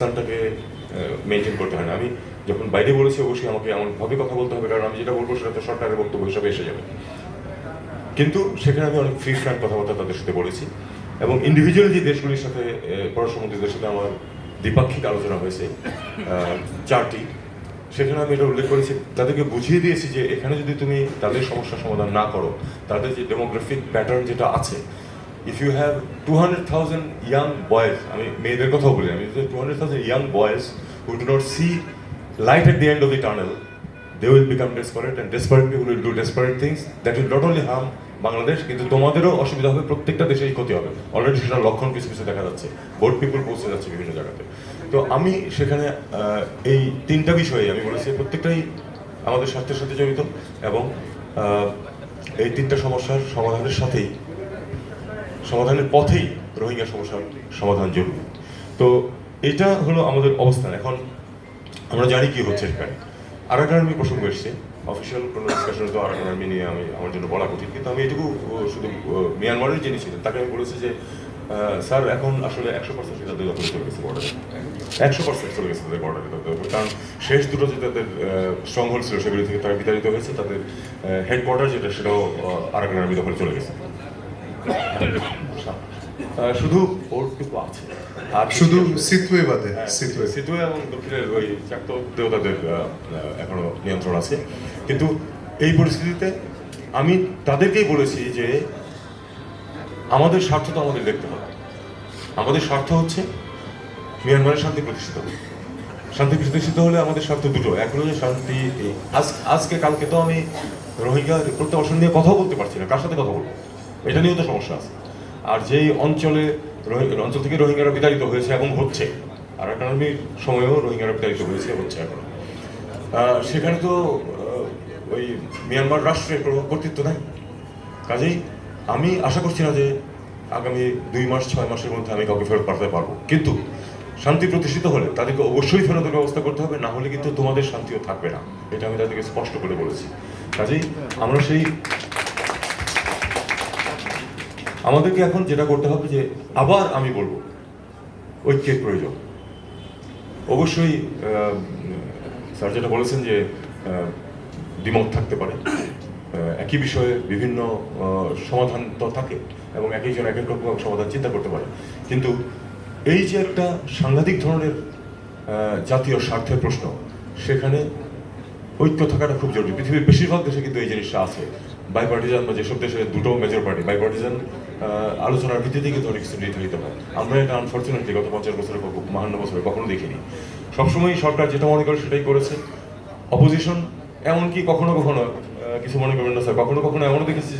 স্থানটাকে maintain করতে হয় না। আমি যখন বাইরে বলেছি, অবশ্যই আমাকে এমনভাবে কথা বলতে হবে, কারণ আমি যেটা বলব সেটা তো সরকারের বক্তব্য হিসাবে এসে যাবে। কিন্তু সেখানে আমি অনেক ফ্রি ফ্র্যাঙ্ক কথাবার্তা তাদের সাথে বলেছি এবং ইন্ডিভিজুয়াল যে দেশগুলির সাথে পররাষ্ট্রমন্ত্রীদের সাথে আমার দ্বিপাক্ষিক আলোচনা হয়েছে চারটি, সেখানে আমি এটা উল্লেখ করেছি, তাদেরকে বুঝিয়ে দিয়েছি যে এখানে যদি তুমি তাদের সমস্যার সমাধান না করো, তাদের যে ডেমোগ্রাফিক প্যাটার্ন যেটা আছে if you have two hundred thousand young boys আমি মেয়েদের কথাও বলি, আমি two hundred thousand young boys who do not see light at the end of the tunnel they will become desperate and desperate people will do desperate things that will not only harm Bangladesh কিন্তু তোমাদেরও অসুবিধা হবে, প্রত্যেকটা দেশেই ক্ষতি হবে। Already সেটা লক্ষণ কিছু কিছু দেখা যাচ্ছে। বোর্ড পিপুল পৌঁছে যাচ্ছে বিভিন্ন জায়গাতে। তো আমি সেখানে এই তিনটা বিষয়ে আমি বলেছি, প্রত্যেকটাই আমাদের স্বাস্থ্যের সাথে জড়িত এবং এই তিনটা সমস্যার সমাধানের সাথেই সমাধানের পথেই রোহিঙ্গা সমস্যার সমাধান জরুরি। তো এটা হলো আমাদের অবস্থান। এখন আমরা জানি কি হচ্ছে সেখানে আরাকান আর্মি প্রসঙ্গ এসছে। অফিসিয়াল কোনো ডিসকাশনে তো আরাকান আর্মি নিয়ে আমি আমার জন্য বলা কঠিন, কিন্তু আমি এটুকু শুধু মিয়ানমারের যিনি ছিলেন, তাকে আমি বলেছি যে স্যার, এখন আসলে একশো পার্সেন্ট তাদের দখলে চলে গেছে বর্ডারে একশো পার্সেন্ট চলে গেছে তাদের বর্ডারে তাদের। কারণ শেষ দুটো যে তাদের স্ট্রং হোল্ড ছিল, সেগুলি থেকে তারা বিতাড়িত হয়েছে। তাদের হেডকোয়ার্টার যেটা, সেটাও আরাকান আর্মি দখলে চলে গেছে। শুধু পোর্ট কিন্তু আছে আর শুধু সিথওয়ে বাদে হ্যাঁ, সিথওয়ে সিতুয়ে এবং দক্ষিণের ওই চাকতেও তাদের আহ, আহ, এখনও নিয়ন্ত্রণ আছে। কিন্তু এই পরিস্থিতিতে আমি তাদেরকেই বলেছি যে আমাদের স্বার্থ তো আমাদের দেখতে হবে। আমাদের স্বার্থ হচ্ছে মিয়ানমারের শান্তি প্রতিষ্ঠিত শান্তি প্রতিষ্ঠিত হলে আমাদের স্বার্থ দুটো। এক হলো শান্তি আজ- আজকে কালকে তো আমি রোহিঙ্গা প্রত্যাবাসন নিয়ে কথাও বলতে পারছি না। কার সাথে কথা বলব? এটা নিয়েও তো সমস্যা আছে। আর যেই অঞ্চলে অঞ্চল থেকে রোহিঙ্গারা বিতাড়িত হয়েছে এবং হচ্ছে, আর একাডেমির সময়েও রোহিঙ্গারা বিতাড়িত হয়েছে, হচ্ছে এখন। সেখানে তো ওই মিয়ানমার রাষ্ট্রের কোনো কর্তৃত্ব নাই। কাজেই আমি আশা করছি না যে আগামী দুই মাস, ছয় মাসের মধ্যে আমি কাউকে ফেরত পাঠাতে পারব। কিন্তু শান্তি প্রতিষ্ঠিত হলে তাদেরকে অবশ্যই ফেরতের ব্যবস্থা করতে হবে, না হলে কিন্তু তোমাদের শান্তিও থাকবে না। এটা আমি তাদেরকে স্পষ্ট করে বলেছি। কাজেই আমরা সেই আমাদেরকে এখন যেটা করতে হবে যে আবার আমি বলব, ঐক্যের প্রয়োজন। অবশ্যই স্যার যেটা বলেছেন যে দ্বিমত থাকতে পারে। একই বিষয়ে বিভিন্ন সমাধান তো থাকে এবং এক একজন এক এক রকম সমাধান চিন্তা করতে পারে। কিন্তু এই যে একটা সাংঘাতিক ধরনের জাতীয় স্বার্থের প্রশ্ন, সেখানে ঐক্য থাকাটা খুব জরুরি। পৃথিবীর বেশিরভাগ দেশে কিন্তু এই জিনিসটা আছে। বাইপার্টিজান বা যেসব দেশে দুটো মেজর পার্টি বাইপার্টিজান আলোচনার ভিত্তিতে কিন্তু অনেক কিছু নির্ধারিত হয়। আমরা এটা আনফর্চুনেটলি গত পঞ্চাশ বছরে মাহান্ন বছরে কখনো দেখিনি। সবসময় সরকার যেটা মনে করে সেটাই করেছে। অপোজিশন এমনকি কখনো কখনো কিছু মনে করবেন না, স্যার, কখনো কখনো এমনও দেখেছি